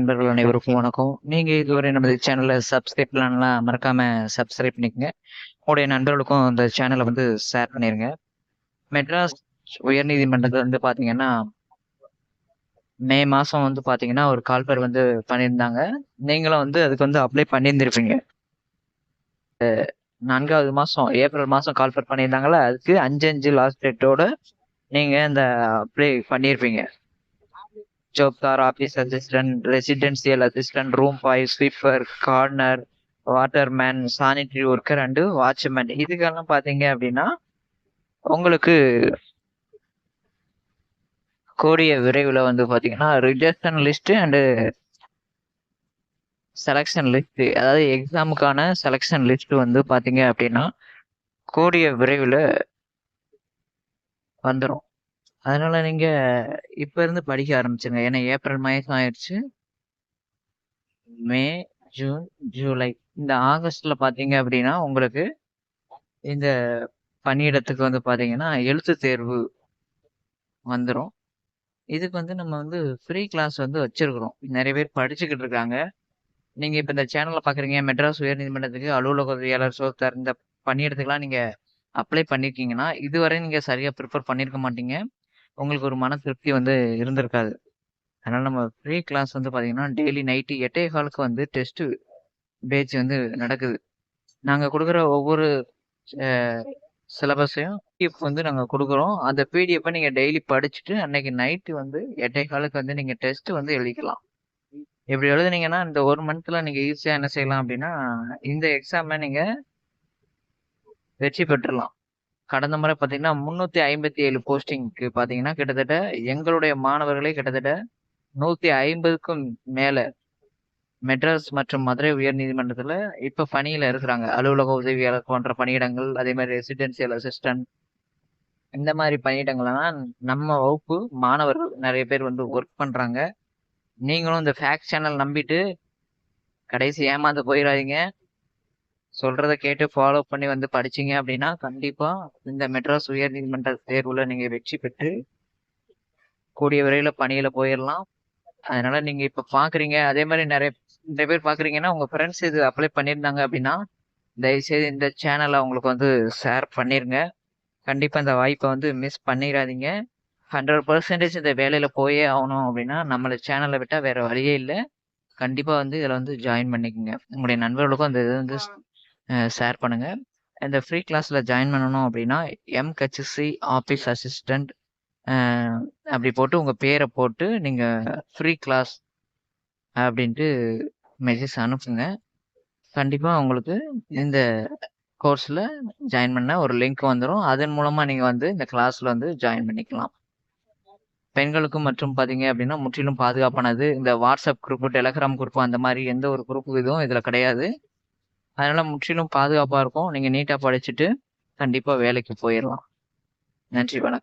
நண்பர்கள் அனைவருக்கும் வணக்கம். நீங்க இதுவரை நமது சேனலை சப்ஸ்கிரைப் பண்ணலாம் மறக்காம சப்ஸ்கிரைப் பண்ணிக்கங்க. உங்களுடைய நண்பர்களுக்கும் இந்த சேனலை வந்து ஷேர் பண்ணிருங்க. மெட்ராஸ் உயர்நீதிமன்றத்தில் வந்து பாத்தீங்கன்னா மே மாசம் வந்து பாத்தீங்கன்னா ஒரு கால்பர் வந்து பண்ணியிருந்தாங்க. நீங்களும் வந்து அதுக்கு வந்து அப்ளை பண்ணியிருந்திருப்பீங்க. நான்காவது மாசம் ஏப்ரல் மாசம் கால்பர் பண்ணியிருந்தாங்கல்ல அதுக்கு அஞ்சு அஞ்சு லாஸ்ட் டேட்டோட நீங்க இந்த அப்ளை பண்ணியிருப்பீங்க. ஜோப்தார் office assistant residential assistant room boy sweeper gardener waterman sanitary worker and watchman இதுக்கெல்லாம் பார்த்தீங்க அப்படின்னா உங்களுக்கு கூடிய விரைவில் வந்து பார்த்தீங்கன்னா rejection list and selection list அதாவது எக்ஸாமுக்கான செலெக்ஷன் லிஸ்ட் வந்து பார்த்தீங்க அப்படின்னா கூடிய விரைவில் வந்துடும் அதனால நீங்க இப்ப இருந்து படிக்க ஆரம்பிச்சுங்க ஏன்னா ஏப்ரல் மாதம் ஆயிடுச்சு மே ஜூன் ஜூலை. இந்த ஆகஸ்ட்ல பாத்தீங்க அப்படின்னா உங்களுக்கு இந்த பணியிடத்துக்கு வந்து பாத்தீங்கன்னா எழுத்து தேர்வு வந்துடும் இதுக்கு வந்து நம்ம வந்து ஃப்ரீ கிளாஸ் வந்து வச்சிருக்கிறோம். நிறைய பேர் படிச்சுக்கிட்டு இருக்காங்க. நீங்க இப்ப இந்த சேனல்ல பாக்குறீங்க மெட்ராஸ் உயர்நீதிமன்றத்துக்கு அலுவலக உதவியாளர் சோத்தார் இந்த பணியிடத்துக்குலாம் நீங்க அப்ளை பண்ணியிருக்கீங்கன்னா இதுவரை நீங்க சரியா ப்ரிப்பேர் பண்ணிருக்க மாட்டீங்க. உங்களுக்கு ஒரு மன திருப்தி வந்து இருந்திருக்காது. அதனால் நம்ம ஃப்ரீ கிளாஸ் வந்து பார்த்தீங்கன்னா டெய்லி நைட்டு எட்டே காலுக்கு வந்து டெஸ்ட்டு பேட்ச் வந்து நடக்குது. நாங்கள் கொடுக்குற ஒவ்வொரு சிலபஸையும் பிடிஎஃப் வந்து நாங்கள் கொடுக்குறோம். அந்த பிடிஎஃப்பை நீங்கள் டெய்லி படிச்சுட்டு அன்னைக்கு நைட்டு வந்து எட்டே காலுக்கு வந்து நீங்கள் டெஸ்ட்டு வந்து எழுதிக்கலாம். இப்படி எழுதுனீங்கன்னா இந்த ஒரு மந்த்தில் நீங்கள் ஈஸியாக என்ன செய்யலாம் அப்படின்னா இந்த எக்ஸாமை நீங்கள் வெற்றி பெற்றுலாம் கடந்த முறை பார்த்தீங்கன்னா முன்னூற்றி ஐம்பத்தி ஏழு போஸ்டிங்க்கு பார்த்தீங்கன்னா கிட்டத்தட்ட எங்களுடைய மாணவர்களே கிட்டத்தட்ட நூற்றி ஐம்பதுக்கும் மேலே மெட்ராஸ் மற்றும் மதுரை உயர் நீதிமன்றத்தில் இப்போ பணியில் இருக்கிறாங்க. அலுவலக உதவியாளர் போன்ற பணியிடங்கள் அதே மாதிரி ரெசிடென்சியல் அசிஸ்டன்ட் இந்த மாதிரி பணியிடங்கள்லாம் நம்ம வகுப்பு மாணவர்கள் நிறைய பேர் வந்து ஒர்க் பண்ணுறாங்க நீங்களும் இந்த ஃபேக்ட் சேனல் நம்பிட்டு கடைசி ஏமாந்து போயிடாதீங்க. சொல்றத கேட்டு ஃபாலோ பண்ணி வந்து படிச்சீங்க அப்படின்னா கண்டிப்பா இந்த மெட்ராஸ் உயர் நீதிமன்ற தேர்வுல நீங்க வெற்றி பெற்று கூடிய விரைவில் பணியில போயிடலாம் அதனால நீங்க இப்ப பாக்குறீங்க. அதே மாதிரி நிறைய நிறைய பேர் பாக்குறீங்கன்னா உங்க ஃப்ரெண்ட்ஸ் இது அப்ளை பண்ணியிருந்தாங்க அப்படின்னா தயவுசெய்து இந்த சேனலை அவங்களுக்கு வந்து ஷேர் பண்ணிருங்க. கண்டிப்பா இந்த வாய்ப்பை வந்து மிஸ் பண்ணிடாதீங்க ஹண்ட்ரட் பர்சன்டேஜ் இந்த வேலையில போயே ஆகணும் அப்படின்னா நம்மள சேனலை விட்டா வேற வழியே இல்லை. கண்டிப்பா வந்து இதுல வந்து ஜாயின் பண்ணிக்கோங்க. உங்களுடைய நண்பர்களுக்கும் அந்த இது வந்து ஷேர் பண்ணுங்கள் இந்த ஃப்ரீ கிளாஸில் ஜாயின் பண்ணணும் அப்படின்னா எம்ஹெச்சி ஆஃபீஸ் அசிஸ்டண்ட் அப்படி போட்டு உங்கள் பேரை போட்டு நீங்கள் ஃப்ரீ கிளாஸ் அப்படின்ட்டு மெசேஜ் அனுப்புங்க. கண்டிப்பாக உங்களுக்கு இந்த கோர்ஸில் ஜாயின் பண்ண ஒரு லிங்க் வந்துடும் அதன் மூலமாக நீங்கள் வந்து இந்த கிளாஸில் வந்து ஜாயின் பண்ணிக்கலாம். பெண்களுக்கு மற்றும் பார்த்தீங்க அப்படின்னா முற்றிலும் பாதுகாப்பானது. இந்த வாட்ஸ்அப் குரூப் டெலகிராம் குரூப் அந்த மாதிரி எந்த ஒரு குரூப் இதுவும் இதில் கிடையாது. அதனால முற்றிலும் பாதுகாப்பாக இருக்கும். நீங்கள் நீட்டாக படிச்சுட்டு கண்டிப்பாக வேலைக்கு போயிடலாம் நன்றி வணக்கம்.